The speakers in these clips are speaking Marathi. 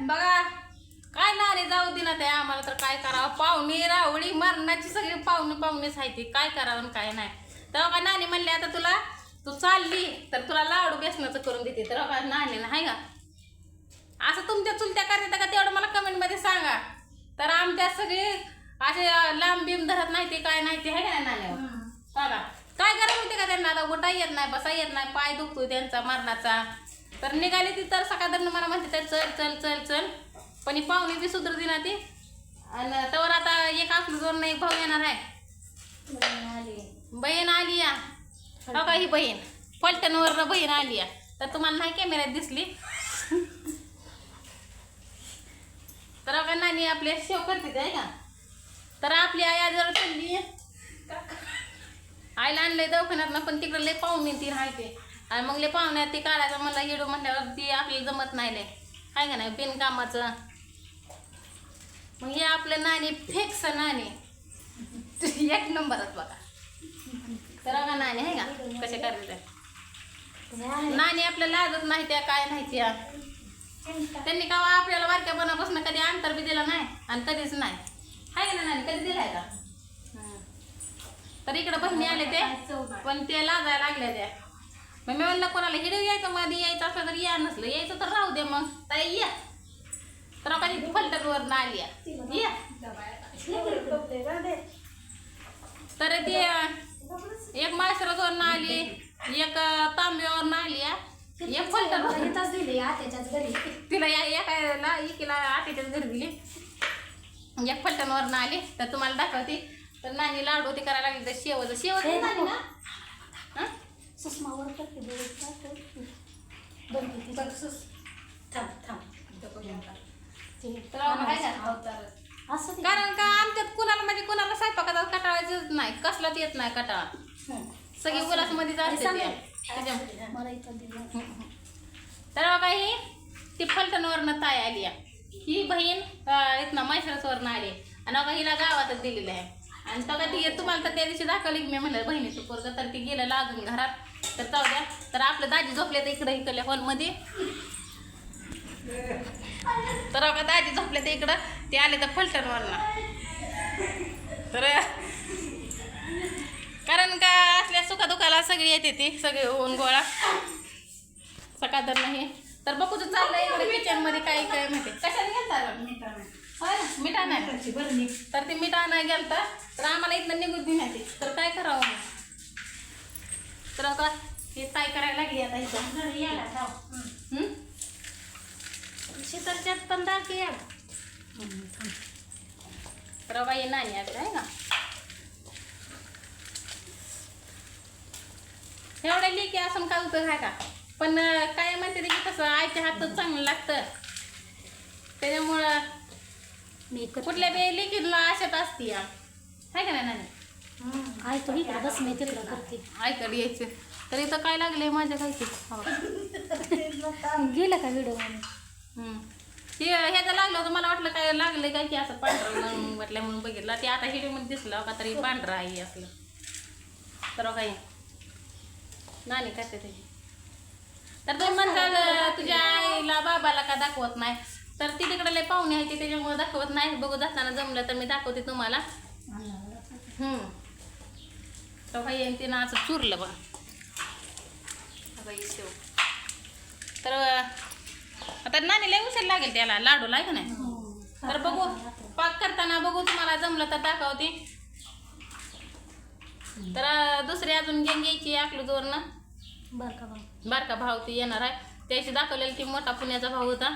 बघा काय नारे जाऊ दिना ते आम्हाला तर काय करावं? पाहुणे रावळी मरणाची सगळी पाहुणे पाहुणेच आहे ती काय करावं काय नाही. तेव्हा काय नानी म्हणले आता तुला तू चालली तर तुला लाडू बेसनाचं करून देते. तर का नानी नाही का? असं तुमच्या चुलत्या करता का तेवढं मला कमेंटमध्ये सांगा. तर आमच्या सगळे असे लांब बिम धरत नाही ते काय नाही ते आहे का नाण्यावर? बघा. काय करायला होते का त्यांना? आता उठा येत नाही बसा येत नाही पाय दुखतो त्यांचा मरणाचा. तर निघाली ती तर सकाळ मला म्हणते तर चल चल चल चल. पण ही पाहुणे बी सुधरू दिना ती. आणि तवर आता एक आपलं दोन एक भाऊ येणार आहे. बहीण आली. या. हो का ही बहीण? पलटणवर बहीण आली या. तर तुम्हाला नाही कॅमेऱ्यात दिसली. तर का नानी आपले शेव करते ते आहे का तर आपली आई आजार चालली आईला आणलंय दवाखान्यात पण तिकडे लय पाहुणे ती. राहते आणि मग ले पाहुण्यात ती काढायचं मला हिडू म्हटल्यावर ती आपल्याला जमत नाही लय. काय का नाही बिनकामाचं. मग हे आपलं नाणी फेक्स नाणी. एक नंबरच बघा. तर का नाणी आहे का? कसे करायचं नाणी आपल्याला लाजत नाही त्या काय नाही त्या. त्यांनी का आपल्याला वारक्यापणापासून कधी अंतर बी दिला नाही आणि कधीच नाही. आहे का नाणी कधी दिलाय का? तर इकडं बहिणी आले ते पण ते लाजायला लागल्या त्या. मग मी म्हणलं कोणाला हिडव यायचं? मध्ये यायचं असलं तर या नसलं यायचं तर राहू दे मग. ताई या. तर कधी फलटणवर ना आली या. तर ती एक माळसराजवर आली एक तांब्यावर आली या. एक फलटण तिला या एकाला एकीला आटीच्याच घरी दिली. एक फलटणवर आली. तर तुम्हाला दाखवते. तर नानी लाडू ते करायला लागली. तर शेवचं शेवत नाही ना. करते आहे? असं ते. कारण का आमच्यात कुणाला म्हणजे कुणाला स्वयंपाकाचा कटाळायच नाही. कसलाच येत नाही कटाळा. हं. सगळी उलासमध्ये हे जाते सांगा. ते. त्याच्या- मला इथं दिलं तर बघा ही ती फलटणवरनं ताय आली आहे. ही बहीण अं, इथनं मैसरसवरनं आली आणि बघा हिला गावातच दिलेलं आहे. आणि बघा ती तुम्हाला तर त्या दिवशी दाखवली की मी म्हणलं बहिणीचं पोरग तर ती गेलं लागून घरात. तर जाऊ द्या. तर आपलं दाजी झोपले तर इकडे इकडल्या हॉलमध्ये तर बघा दाजी झोपले तर इकडं. ते आले तर फलटणवरनं तर कारण का असल्या सुखादुखाला सगळी येते ती सगळी होऊन गोळा. सकाळ तर नाही तर बघू तू चाललंय इकडे किचनमध्ये काही काय माहिती. कशाने गेलता ना? मीठ आणायला. तर ते मीठ आणायला गेलता. तर आम्हाला इथलं निघून दिली करायला लागली आता इथं. हं? शीतलच्यात पण दाखी या तर बाई नाणी आता आहे ना एवढ्या लेकी असून काय उपयोग आहे का? पण काय म्हणते ते की कसं आईच्या हातच चांगलं लागतं. त्याच्यामुळं मी कुठल्या बी लेकीला आशात असते या. आहे का नाही नानी? तो इकडे बस मी तिकडं करते. ऐकडे यायचं. तर इथं काय लागले माझ्या काय की गेलं का व्हिडिओ. ते ह्याचं लागलं होतं. मला वाटलं काय लागलं काय की असं पांढरं वाटलं म्हणून बघितलं. ते आता हिडीमध्ये दिसलं का तरी पांढरं आहे असलं. तर काही नानी करते त्याची? तर तुम्ही म्हणताल तुझ्या आईला बाबाला का दाखवत नाही? तर ती तिकडे लय पाहुणे आहे ती त्याच्यामुळे दाखवत नाही. बघू जाताना जमलं तर मी दाखवते तुम्हाला. हम्म. तर काही तिनं असं चुरलं बघा. हे शेव तर आता नानी लय उशीर लागेल त्याला. लाडू लाग नाही? तर बघू. पाक करताना बघू तुम्हाला जमलं तर दाखवते. तर दुसरी अजून गँग यायची आपल्या जोरनं बर का भाऊ. बारका भाव ती येणार आहे. त्याशी दाखवलेला ती मोठा पुण्याचा भाऊ होता.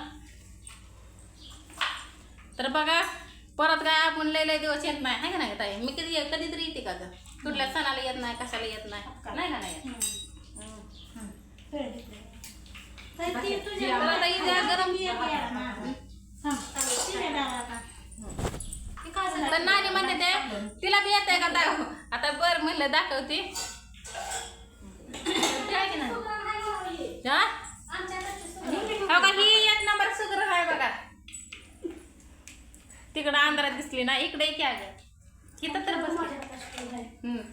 तर बघा परत काय आपण लय लय दिवस येत नाही. आहे का नाही ताई? मी कधी कधीतरी येते का कुठल्या सणाला येत नाही कशाला येत नाही. नाही का नाही? नाही तर आता इथे गरम म्हणते ते तिला बी येते का दाखव. आता बर म्हणलं दाखवते. काय की नाही हा? हो का? ही एक नंबर सुग्र आहे बघा. तिकडं आंध्रात दिसली ना इकडे की अगं इथं तर बसली.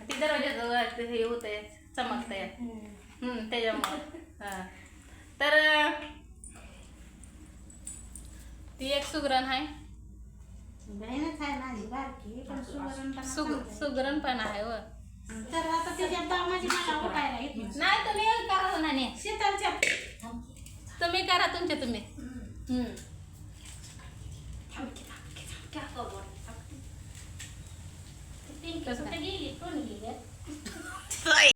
ती दरवाजाजवळ ते हे होतंय चमकतंय. हम्म, त्याच्यामुळं. हा. तर ती एक सुगरण आहे. आहे सुगरण सुग सुगरण पण आहे व तर आता तिच्या बा- माझी मला उठायला येत नाही. नाही तुम्ही एक करा तुम्ही करा तुमचे तुम्ही. हम्म. पिंकी कुठे गेली कोण गेली